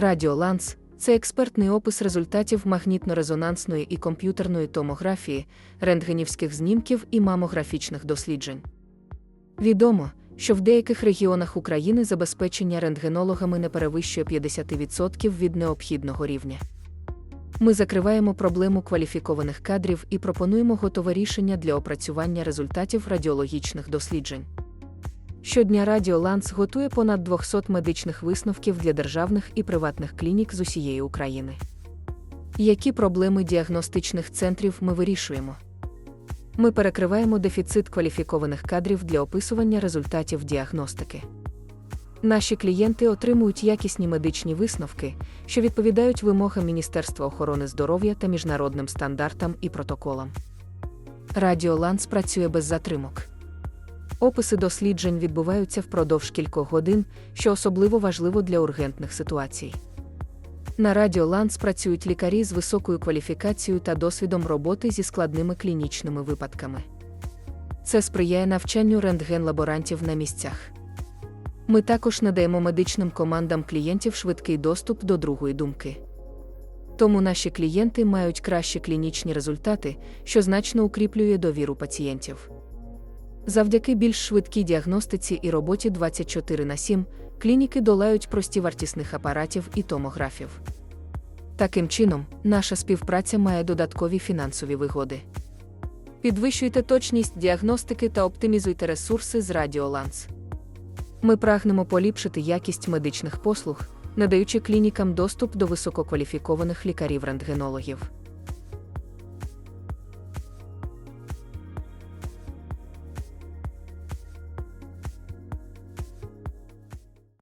Радіоланс це експертний опис результатів магнітно-резонансної і комп'ютерної томографії, рентгенівських знімків і мамографічних досліджень. Відомо, що в деяких регіонах України забезпечення рентгенологами не перевищує 50% від необхідного рівня. Ми закриваємо проблему кваліфікованих кадрів і пропонуємо готове рішення для опрацювання результатів радіологічних досліджень. Щодня Радіоланс готує понад 200 медичних висновків для державних і приватних клінік з усієї України. Які проблеми діагностичних центрів ми вирішуємо? Ми перекриваємо дефіцит кваліфікованих кадрів для описування результатів діагностики. Наші клієнти отримують якісні медичні висновки, що відповідають вимогам Міністерства охорони здоров'я та міжнародним стандартам і протоколам. Радіоланс працює без затримок. Описи досліджень відбуваються впродовж кількох годин, що особливо важливо для ургентних ситуацій. На Радіоланс працюють лікарі з високою кваліфікацією та досвідом роботи зі складними клінічними випадками. Це сприяє навчанню рентген-лаборантів на місцях. Ми також надаємо медичним командам клієнтів швидкий доступ до другої думки. Тому наші клієнти мають кращі клінічні результати, що значно укріплює довіру пацієнтів. Завдяки більш швидкій діагностиці і роботі 24 на 7 клініки долають прості вартісних апаратів і томографів. Таким чином, наша співпраця має додаткові фінансові вигоди. Підвищуйте точність діагностики та оптимізуйте ресурси з Радіоланс. Ми прагнемо поліпшити якість медичних послуг, надаючи клінікам доступ до висококваліфікованих лікарів-рентгенологів.